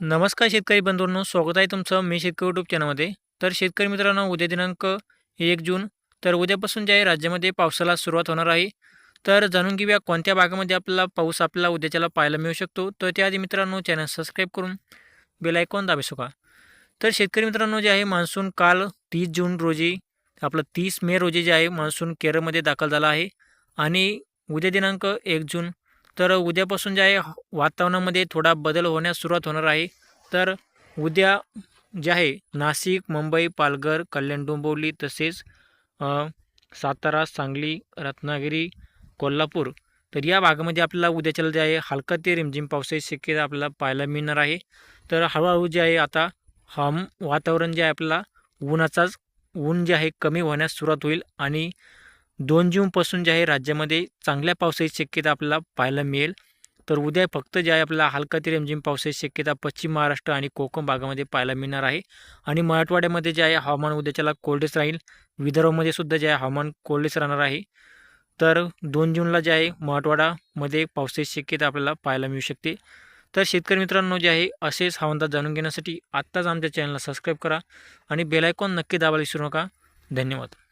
नमस्कार शेतकरी बंधूंनो स्वागत आहे तुमचं मी शेतकरी यूट्यूब चॅनलमध्ये तर शेतकरी मित्रांनो उद्या दिनांक एक जून तर उद्यापासून जे आहे राज्यामध्ये पावसाला सुरुवात होणार आहे तर जाणून घेऊया कोणत्या भागामध्ये आपल्याला पाऊस आपल्याला उद्याच्याला पाहायला मिळू शकतो. तर त्याआधी मित्रांनो चॅनल सबस्क्राईब करून बेलायकॉन दाबे का? तर शेतकरी मित्रांनो जे आहे मान्सून काल तीस जून रोजी आपलं तीस मे रोजी जे आहे मान्सून केरळमध्ये दाखल झाला आहे. आणि उद्या दिनांक एक जून तर उद्यापासून जे आहे वातावरणामध्ये थोडा बदल होण्यास सुरुवात होणार आहे. तर उद्या जे आहे नाशिक मुंबई पालघर कल्याण डोंबिवली तसेच सातारा सांगली रत्नागिरी कोल्हापूर तर या भागामध्ये आपल्याला उद्याच्याला जे आहे हलका ते रिमझिम पावसाची शक्यता आपल्याला पाहायला मिळणार आहे. तर हळूहळू जे आहे आता हम वातावरण जे आहे आपल्याला उन्हाचाच ऊन जे आहे कमी होण्यास सुरुवात होईल आणि दोन जूनपासून जे आहे राज्यामध्ये चांगल्या पावसाची शक्यता आपल्याला पाहायला मिळेल. तर उद्या फक्त जे आहे आपल्याला हलका ते रिमझिम पावसाची शक्यता पश्चिम महाराष्ट्र आणि कोकण भागामध्ये पाहायला मिळणार आहे. आणि मराठवाड्यामध्ये जे आहे हवामान उद्याच्याला कोल्डेच राहील. विदर्भामध्ये सुद्धा जे आहे हवामान कोल्डेच राहणार आहे. तर दोन जूनला जे आहे मराठवाडामध्ये पावसाची शक्यता आपल्याला पाहायला मिळू शकते. तर शेतकरी मित्रांनो जे आहे असेच हवामान जाणून घेण्यासाठी आत्ताच आमच्या चॅनलला सबस्क्राईब करा आणि बेलायकॉन नक्की दाबायला विसरू नका. धन्यवाद.